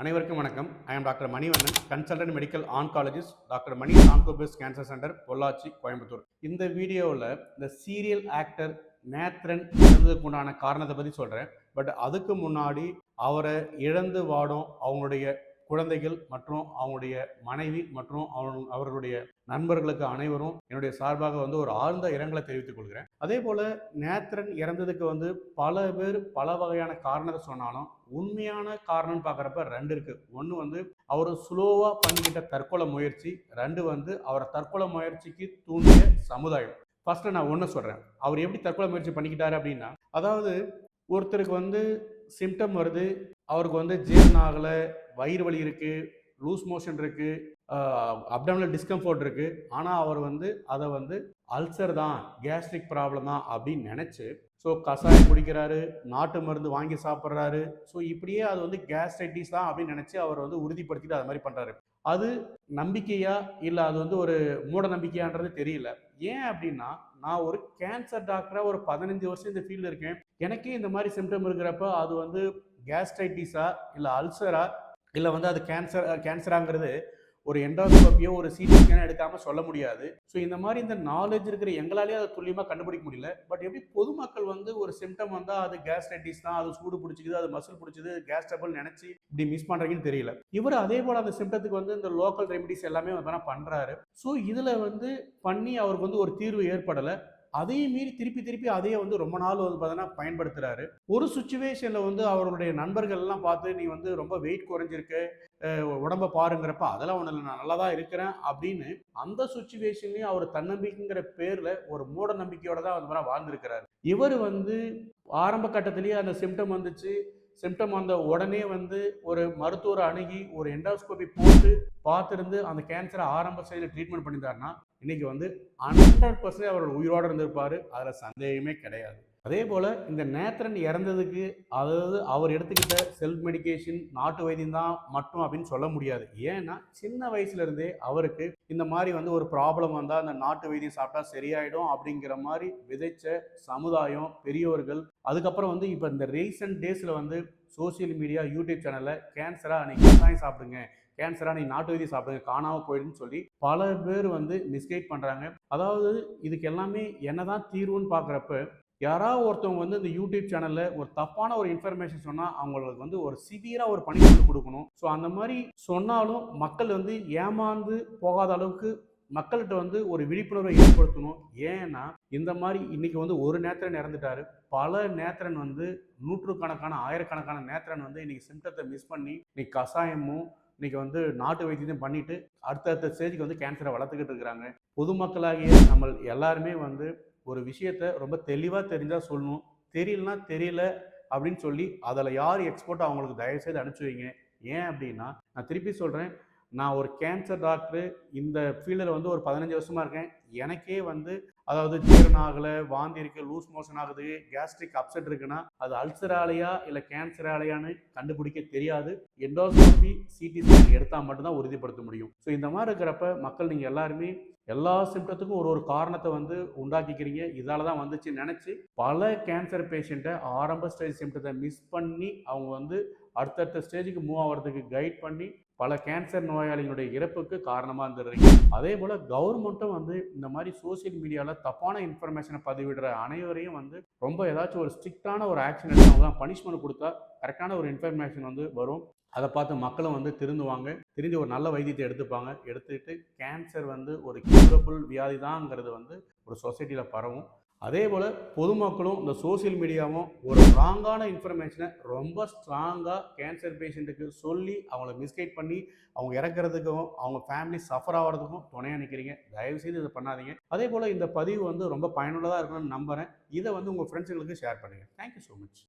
அனைவருக்கும் வணக்கம். I am doctor Manivannan consultant medical oncologist doctor Mani ஆன்கோபிஸ் cancer centre Pollachi Coimbatore. இந்த வீடியோவில் இந்த சீரியல் ஆக்டர் நேத்ரன் இறந்ததுக்கு உண்டான காரணத்தை பற்றி சொல்கிறேன் பட் அதுக்கு முன்னாடி அவரை இழந்து வாடும் அவங்களுடைய குழந்தைகள் மற்றும் அவங்களுடைய மனைவி மற்றும் அவன் அவர்களுடைய நண்பர்களுக்கு அனைவரும் என்னுடைய சார்பாக வந்து ஒரு ஆழ்ந்த இரங்கலை தெரிவித்துக் கொள்கிறேன். அதே போல நேத்ரன் இறந்ததுக்கு வந்து பல பேர் பல வகையான காரணத்தை சொன்னாலும் உண்மையான காரணம் பார்க்குறப்ப ரெண்டு இருக்கு. ஒன்று வந்து அவர் ஸ்லோவாக பண்ணிக்கிட்ட தற்கொலை முயற்சி ரெண்டு வந்து அவரை தற்கொலை முயற்சிக்கு தூண்டிய சமுதாயம். ஃபர்ஸ்ட் நான் ஒன்று சொல்கிறேன் அவர் எப்படி தற்கொலை முயற்சி பண்ணிக்கிட்டாரு அப்படின்னா அதாவது ஒருத்தருக்கு வந்து சிம்டம் வருது. அவருக்கு வந்து ஜீரணம் ஆகலை வயிறு வலி இருக்குது லூஸ் மோஷன் இருக்குது அப்டமினல் டிஸ்கம்ஃபோர்ட் இருக்குது ஆனால் அவர் வந்து அதை வந்து அல்சர் தான் கேஸ்ட்ரிக் ப்ராப்ளம் தான் அப்படின்னு நினச்சி ஸோ கஷாயம் குடிக்கிறாரு நாட்டு மருந்து வாங்கி சாப்பிட்றாரு. ஸோ இப்படியே அது வந்து கேஸ்ட்ரைட்டிஸ் தான் அப்படின்னு நினச்சி அவர் வந்து உறுதிப்படுத்திட்டு அது மாதிரி பண்ணுறாரு அது நம்பிக்கையா இல்லை அது வந்து ஒரு மூட நம்பிக்கையான்றது தெரியல. ஏன் அப்படின்னா நான் ஒரு கேன்சர் டாக்டராக ஒரு பதினஞ்சு வருஷம் இந்த ஃபீல்டில் இருக்கேன். எனக்கே இந்த மாதிரி சிம்டம் இருக்கிறப்ப அது வந்து கேஸ்ட்ரைட்டிஸா இல்லை அல்சரா இல்லை வந்து அது கேன்சர் கேன்சராங்கிறது ஒரு எண்டோஸ்கோப்பியோ ஒரு சிடி ஸ்கேனோ எடுக்காம சொல்ல முடியாது. ஸோ இந்த மாதிரி இந்த நாலேஜ் இருக்கிற எங்களாலேயே அதை துல்லியமாக கண்டுபிடிக்க முடியல. பட் எப்படி பொதுமக்கள் வந்து ஒரு சிம்டம் வந்தால் அது கேஸ்ட்ரைட்டிஸ் தான் அது சூடு பிடிச்சிக்குது அது மசில் பிடிச்சிது கேஸ் டபுள் நினச்சி இப்படி மிஸ் பண்ணுறீங்கன்னு தெரியல. இவர் அதே போல் அந்த சிம்டத்துக்கு வந்து இந்த லோக்கல் ரெமிடிஸ் எல்லாமே வந்து பண்ணுறாரு ஸோ இதில் வந்து பண்ணி அவருக்கு வந்து ஒரு தீர்வு ஏற்படலை. அதையும் மீறி திருப்பி திருப்பி அதையே வந்து ரொம்ப நாள் வந்து பார்த்தீங்கன்னா பயன்படுத்துறாரு. ஒரு சுச்சுவேஷனில் வந்து அவருடைய நண்பர்கள்லாம் பார்த்து நீ வந்து ரொம்ப வெயிட் குறைஞ்சிருக்கு உடம்ப பாருங்கிறப்ப அதெல்லாம் ஒன்றும் இல்லை நான் நல்லா தான் இருக்கிறேன் அப்படின்னு அந்த சுச்சுவேஷன்லையும் அவர் தன்னம்பிக்கைங்கிற பேரில் ஒரு மூட நம்பிக்கையோட தான் அந்த மாதிரி வாழ்ந்திருக்கிறாரு. இவர் வந்து ஆரம்ப கட்டத்திலேயே அந்த சிம்டம் வந்துச்சு. சிம்டம் வந்த உடனே வந்து ஒரு மருத்துவரை அணுகி ஒரு எண்டோஸ்கோபி போட்டு பார்த்துருந்து அந்த கேன்சரை ஆரம்ப ஸ்டேஜில் ட்ரீட்மெண்ட் பண்ணியிருந்தாருன்னா இன்னைக்கு வந்து ஹண்ட்ரட் பர்சன்ட் அவரோட உயிரோடு இருந்திருப்பார். அதில் சந்தேகமே கிடையாது. அதே போல் இந்த நேத்திரன் இறந்ததுக்கு அதாவது அவர் எடுத்துக்கிட்ட செல்ஃப் மெடிகேஷன் நாட்டு வைத்தியம் தான் மட்டும் அப்படின்னு சொல்ல முடியாது. ஏன்னா சின்ன வயசுலேருந்தே அவருக்கு இந்த மாதிரி வந்து ஒரு ப்ராப்ளம் வந்தால் அந்த நாட்டு வைத்தியம் சாப்பிட்டா சரியாயிடும் அப்படிங்கிற மாதிரி விதைச்ச சமுதாயம் பெரியவர்கள் அதுக்கப்புறம் வந்து இப்போ இந்த ரீசெண்ட் டேஸில் வந்து சோசியல் மீடியா யூடியூப் சேனலில் கேன்சராக அன்றைக்கி கஷாயம் சாப்பிடுங்க கேன்சரா நீ நாட்டு வைத்தியம் சாப்பிடுங்க காணாமல் போயிடுன்னு சொல்லி பல பேர் வந்து மிஸ்கைட் பண்ணுறாங்க அதாவது இதுக்கு எல்லாமே என்னதான் தீர்வுன்னு பார்க்குறப்ப யாராவது ஒருத்தவங்க வந்து இந்த யூடியூப் சேனலில் ஒரு தப்பான ஒரு இன்ஃபர்மேஷன் சொன்னால் அவங்களுக்கு வந்து ஒரு சிவியராக ஒரு பனிஷ்மெண்ட் கொடுக்கணும். ஸோ அந்த மாதிரி சொன்னாலும் மக்கள் வந்து ஏமாந்து போகாத அளவுக்கு மக்கள்கிட்ட வந்து ஒரு விழிப்புணர்வை ஏற்படுத்தணும். ஏன்னா இந்த மாதிரி இன்னைக்கு வந்து ஒரு நேத்திரன் இறந்துட்டாரு. பல நேத்திரன் வந்து நூற்றுக்கணக்கான ஆயிரக்கணக்கான நேத்திரன் வந்து இன்னைக்கு சிம்டத்தை மிஸ் பண்ணி இன்னைக்கு கஷாயமும் இன்னைக்கு வந்து நாட்டு வைத்தியத்தையும் பண்ணிட்டு அடுத்தடுத்த ஸ்டேஜுக்கு வந்து கேன்சரை வளர்த்துக்கிட்டு இருக்கிறாங்க. பொதுமக்களாகிய நம்ம எல்லாருமே வந்து ஒரு விஷயத்த ரொம்ப தெளிவாக தெரிஞ்சால் சொல்லணும். தெரியலனா தெரியல அப்படின்னு சொல்லி அதில் யார் எக்ஸ்போர்ட் அவங்களுக்கு தயவுசெய்து அனுப்பிச்சி வைங்க. ஏன் அப்படின்னா நான் திருப்பி சொல்கிறேன் நான் ஒரு கேன்சர் டாக்டரு இந்த ஃபீல்டில் வந்து ஒரு பதினஞ்சு வருஷமாக இருக்கேன். எனக்கே வந்து அதாவது ஜீரணம் ஆகலை வாந்தி இருக்கு லூஸ் மோஷன் ஆகுது கேஸ்ட்ரிக் அப்செட் இருக்குன்னா அது அல்சராலையா இல்லை கேன்சராலையான்னு கண்டுபிடிக்க தெரியாது. எண்டோஸ்கோபி சிடி ஸ்கேன் எடுத்தால் மட்டும்தான் உறுதிப்படுத்த முடியும். ஸோ இந்த மாதிரி இருக்கிறப்ப மக்கள் நீங்கள் எல்லாருமே எல்லா சிம்டத்துக்கும் ஒரு ஒரு காரணத்தை வந்து உண்டாக்கிக்கிறீங்க. இதால தான் வந்துச்சு நினச்சி பல கேன்சர் பேஷண்ட்டை ஆரம்ப ஸ்டேஜ் சிம்டத்தை மிஸ் பண்ணி அவங்க வந்து அடுத்தடுத்த ஸ்டேஜுக்கு மூவ் ஆகிறதுக்கு கைட் பண்ணி பல கேன்சர் நோயாளிகளுடைய இறப்புக்கு காரணமாக இருந்துடுறீங்க அதே போல் கவர்மெண்ட்டும் வந்து இந்த மாதிரி சோசியல் மீடியாவில் தப்பான இன்ஃபர்மேஷனை பதிவிடுற அனைவரையும் வந்து ரொம்ப ஏதாச்சும் ஒரு ஸ்ட்ரிக்டான ஒரு ஆக்ஷன் எடுத்து அவங்க தான் பனிஷ்மெண்ட் கொடுத்தா கரெக்டான ஒரு இன்ஃபர்மேஷன் வந்து வரும். அதை பார்த்து மக்களும் வந்து திருந்துவாங்க. திருந்தி ஒரு நல்ல வைத்தியத்தை எடுத்துப்பாங்க. எடுத்துக்கிட்டு கேன்சர் வந்து ஒரு கியூரபிள் வியாதி தான்ங்கிறது வந்து ஒரு சொசைட்டியில் பரவும். அதே போல் பொதுமக்களும் இந்த சோசியல் மீடியாவும் ஒரு ராங்கான இன்ஃபர்மேஷனை ரொம்ப ஸ்ட்ராங்காக கேன்சர் பேஷண்ட்டுக்கு சொல்லி அவங்கள மிஸ்கைட் பண்ணி அவங்க இறக்குறதுக்கும் அவங்க ஃபேமிலி சஃபர் ஆகிறதுக்கும் துணையாக நிற்கிறீங்க தயவுசெய்து இதை பண்ணாதீங்க. அதே போல் இந்த பதிவு வந்து ரொம்ப பயனுள்ளதாக இருக்கணும்னு நம்புகிறேன் இதை வந்து உங்கள் ஃப்ரெண்ட்ஸுங்களுக்கு ஷேர் பண்ணுங்கள் தேங்க்யூ ஸோ மச்